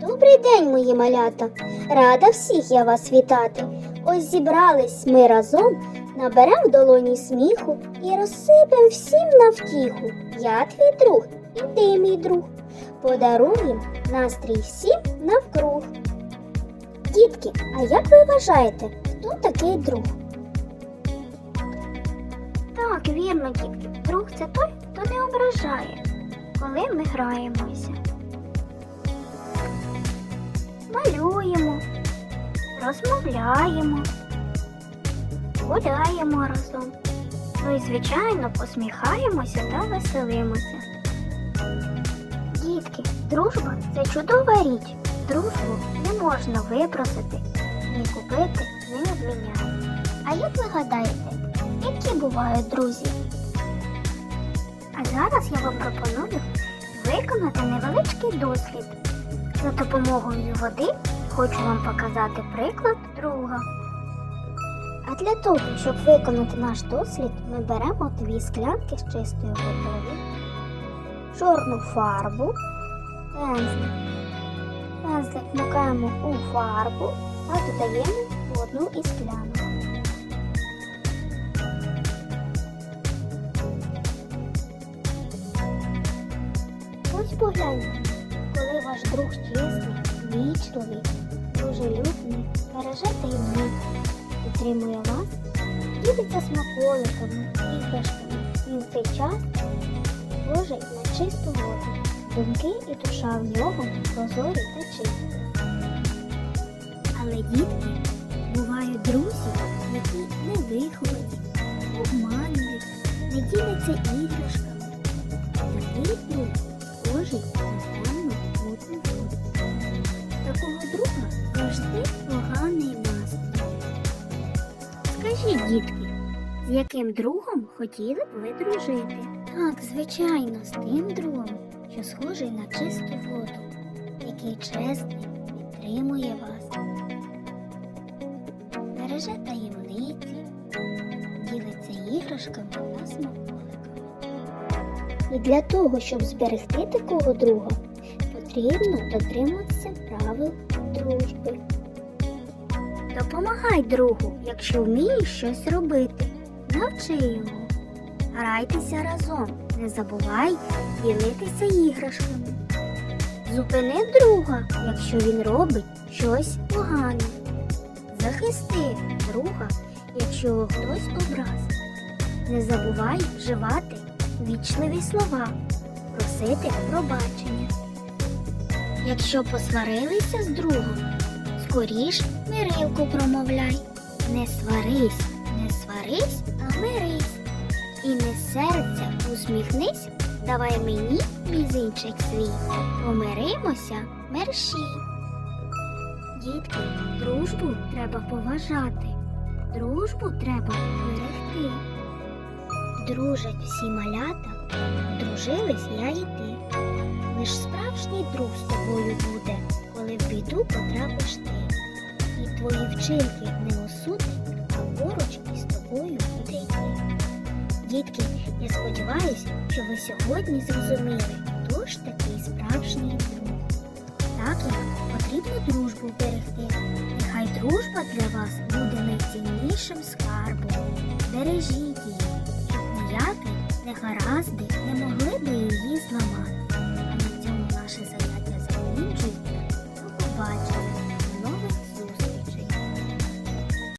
Добрий день, мої малята! Рада всіх я вас вітати. Ось зібрались ми разом, наберем в долоні сміху і розсипем всім на втіху. Я твій друг, і ти мій друг. Подаруєм настрій всім навкруг. Дітки, а як ви вважаєте, хто такий друг? Так, вірно, дітки. Друг це той, хто не ображає, коли ми граємося. Малюємо, розмовляємо, гуляємо разом. Ну і, звичайно, посміхаємося та веселимося. Дітки, дружба це чудова річ. Дружбу не можна випросити, ні купити, ні обміняти. А як ви гадаєте, які бувають друзі? Зараз я вам пропоную виконати невеличкий дослід. За допомогою води хочу вам показати приклад друга. А для того, щоб виконати наш дослід, ми беремо дві склянки з чистою водою, чорну фарбу, пензлик. Пензлик вмикаємо у фарбу та додаємо в одну із склянок. Погляньте, коли ваш друг чесний, вічливий, дружелюбний, береже таємниці, підтримує вас, ділиться смаколиками, іграшками, він в цей час схожий на чисту воду. Думки і душа в нього прозорі та чисті. Але дітки бувають друзі, які не виховані, обманюють, не діляться іграшками. Скажіть, дітки, з яким другом хотіли б ви дружити? Так, звичайно, з тим другом, що схожий на чисту воду, який чесний, підтримує вас, береже таємниці, ділиться іграшками та смаколиками. І для того, щоб зберегти такого друга, потрібно дотримуватися правил дружби. Допомагай другу, якщо вмієш щось робити. Навчи його. Грайтеся разом, не забувай ділитися іграшками. Зупини друга, якщо він робить щось погане. Захисти друга, якщо його хтось образив. Не забувай вживати вічливі слова, просити пробачення. Якщо посварилися з другом, скоріш мирилку промовляй. Не сварись, не сварись, а мирись. І не з серця усміхнись, давай мені мізинчик свій. Помиримося мерщі. Дітки, дружбу треба поважати, дружбу треба берегти. Дружать всі малята, дружились я і ти. Лиш справжній друг з тобою буде, коли в біду потрапиш ти. Твої вчинки не осудить, а поруч із тобою буде йти. Дітки, я сподіваюся, що ви сьогодні зрозуміли, хто ж такий справжній друг. Так як потрібно дружбу берегти. Нехай дружба для вас буде найціннішим скарбом. Бережіть її, щоб ніякі негаразди не могли би її